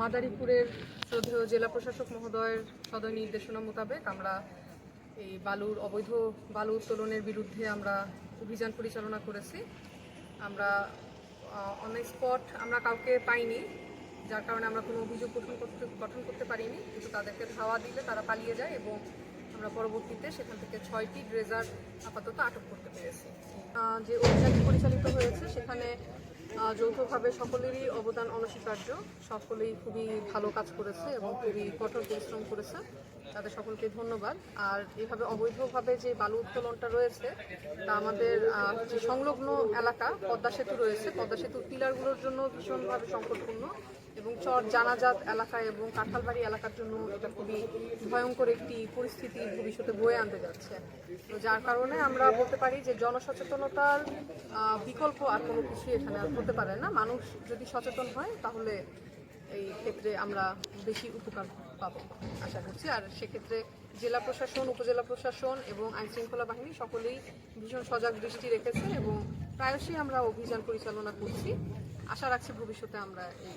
মাদারীপুরের শ্রদ্ধেয় জেলা প্রশাসক মহোদয়ের সদয় নির্দেশনা মোতাবেক আমরা এই বালুর, অবৈধ বালু উত্তোলনের বিরুদ্ধে আমরা অভিযান পরিচালনা করেছি। আমরা অন স্পট আমরা কাউকে পাইনি, যার কারণে আমরা কোনো অভিযোগ গঠন করতে গঠন করতে পারিনি। কিন্তু তাদেরকে ধাওয়া দিলে তারা পালিয়ে যায় এবং আমরা পরবর্তীতে সেখান থেকে ছয়টি ড্রেজার আপাতত আটক করতে পেরেছি। যে অভিযান পরিচালিত হয়েছে, সেখানে যৌথভাবে সকলেরই অবদান অনস্বীকার্য। সকলেই খুবই ভালো কাজ করেছে এবং খুবই কঠোর পরিশ্রম করেছে। তাদের সকলকে ধন্যবাদ। আর এভাবে অবৈধভাবে যে বালু উত্তোলনটা রয়েছে, তা আমাদের যে সংলগ্ন এলাকা, পদ্মা সেতু রয়েছে। পদ্মা সেতুর পিলারগুলোর জন্য ভীষণভাবে সংকটপূর্ণ। চর, জানাজাত এলাকা এবং কাঁঠালবাড়ি এলাকার জন্য এটা খুবই ভয়ঙ্কর একটি পরিস্থিতি ভবিষ্যতে বয়ে আনতে যাচ্ছে। তো যার কারণে আমরা বলতে পারি যে জনসচেতনতার বিকল্প আর কোনো কিছু এখানে আর হতে পারে না। মানুষ যদি সচেতন হয়, তাহলে এই ক্ষেত্রে আমরা বেশি উপকার পাবো, আশা করছি। আর সেক্ষেত্রে জেলা প্রশাসন, উপজেলা প্রশাসন এবং আইনশৃঙ্খলা বাহিনী সকলেই ভীষণ সজাগ দৃষ্টি রেখেছে এবং প্রায়শই আমরা অভিযান পরিচালনা করছি। আশা রাখছি ভবিষ্যতে আমরা এই